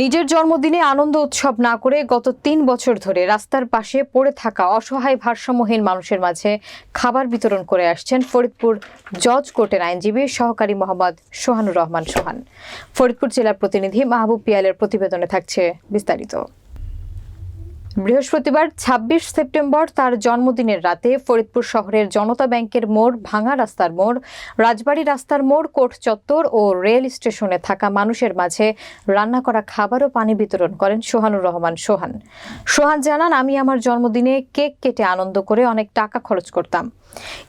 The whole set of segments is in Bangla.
নিজের জন্মদিনে আনন্দ উৎসব না করে গত তিন বছর ধরে রাস্তার পাশে পড়ে থাকা অসহায় ভারসাম্যহীন মানুষের মাঝে খাবার বিতরণ করে আসছেন ফরিদপুর জজ কোর্টের আইনজীবী সহকারী মোহাম্মদ সোহানুর রহমান সোহান। ফরিদপুর জেলার প্রতিনিধি মাহবুব পিয়ালের প্রতিবেদনে থাকছে বিস্তারিত। বৃহস্পতিবার ২৬ সেপ্টেম্বর তার জন্মদিনের রাতে ফরিদপুর শহরের জনতা ব্যাংকের মোড়, ভাঙা রাস্তার মোড়, রাজবাড়ী রাস্তার মোড়, কোর্ট চত্বর ও রেল স্টেশনে থাকা মানুষের মাঝে রান্না করা খাবার ও পানি বিতরণ করেন সোহানুর রহমান সোহান। সোহান জানান, আমি আমার জন্মদিনে কেক কেটে আনন্দ করে অনেক টাকা খরচ করতাম।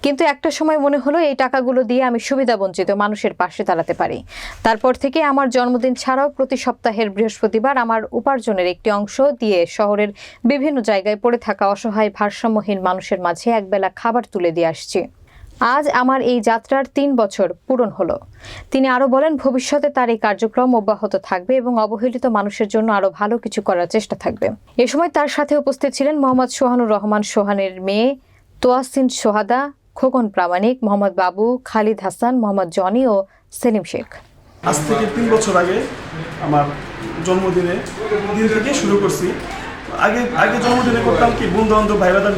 কিন্তু একটা সময় মনে হলো এই টাকাগুলো দিয়ে আমি সুবিধাবঞ্চিত মানুষের পাশে দাঁড়াতে পারি। তারপর থেকে আমার জন্মদিন ছাড়াও প্রতি সপ্তাহের বৃহস্পতিবার আমার উপার্জনের একটি অংশ দিয়ে শহরের বিভিন্ন জায়গায় পড়ে থাকা অসহায় ভারসাম্যহীন মানুষের মাঝে একবেলা খাবার তুলে দিয়ে আসছি। আজ আমার এই যাত্রার তিন বছর পূরণ হলো। তিনি আরও বলেন, ভবিষ্যতে তার এই কার্যক্রম অব্যাহত থাকবে এবং অবহেলিত মানুষের জন্য আরও ভালো কিছু করার চেষ্টা থাকবে। এ সময় তার সাথে উপস্থিত ছিলেন মোহাম্মদ সোহানুর রহমান সোহানের মেয়ে তোয়াসিন সোহাদা, খোকন প্রামাণিক, মোহাম্মদ বাবু, খালিদ হাসান, মোহাম্মদ জনি ও সেলিম শেখ। আজ থেকে তিন বছর আগে আমার জন্মদিনে দিন থেকে শুরু করছি। আগে আগে জন্মদিনে করতাম কি বন্ধু বান্ধব ভাই বাদান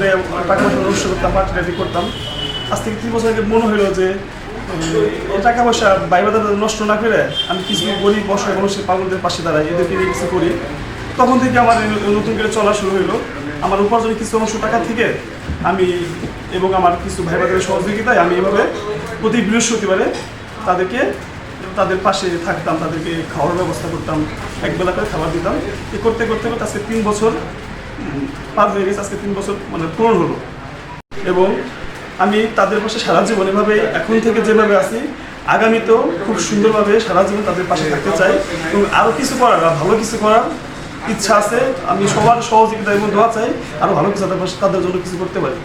টাকা পয়সা অনুষ্ঠান করতাম পার্টি টাটি করতাম। আজ থেকে তিন বছর আগে মনে হলো যে টাকা পয়সা ভাই বাদান নষ্ট না করে আমি কিছু গরিব বসায় মানুষের পাগলদের পাশে দাঁড়াই, এদেরকে নিয়ে কিছু করি। তখন থেকে আমার নতুন করে চলা শুরু হলো আমার উপার্জনের কিছু অংশ টাকা থেকে আমি এবং আমার কিছু ভাই বাদানের সহযোগিতায় আমি এভাবে প্রতি বৃহস্পতিবারে তাদেরকে, তাদের পাশে থাকতাম, তাদেরকে খাওয়ার ব্যবস্থা করতাম, একবেলা করে খাবার দিতাম। এ করতে করতে করতে আজকে তিন বছর পার হয়ে গেছে, আজকে তিন বছর মানে পূরণ হলো। এবং আমি তাদের পাশে সারা জীবন এভাবে এখন থেকে যেভাবে আছি, আগামীতেও খুব সুন্দরভাবে সারা জীবন তাদের পাশে থাকতে চাই। এবং আরও কিছু করার ভালো কিছু করার ইচ্ছা আছে, আমি সবার সহযোগিতা এবং দোয়া চাই আরও ভালো কিছু তাদের জন্য কিছু করতে পারি।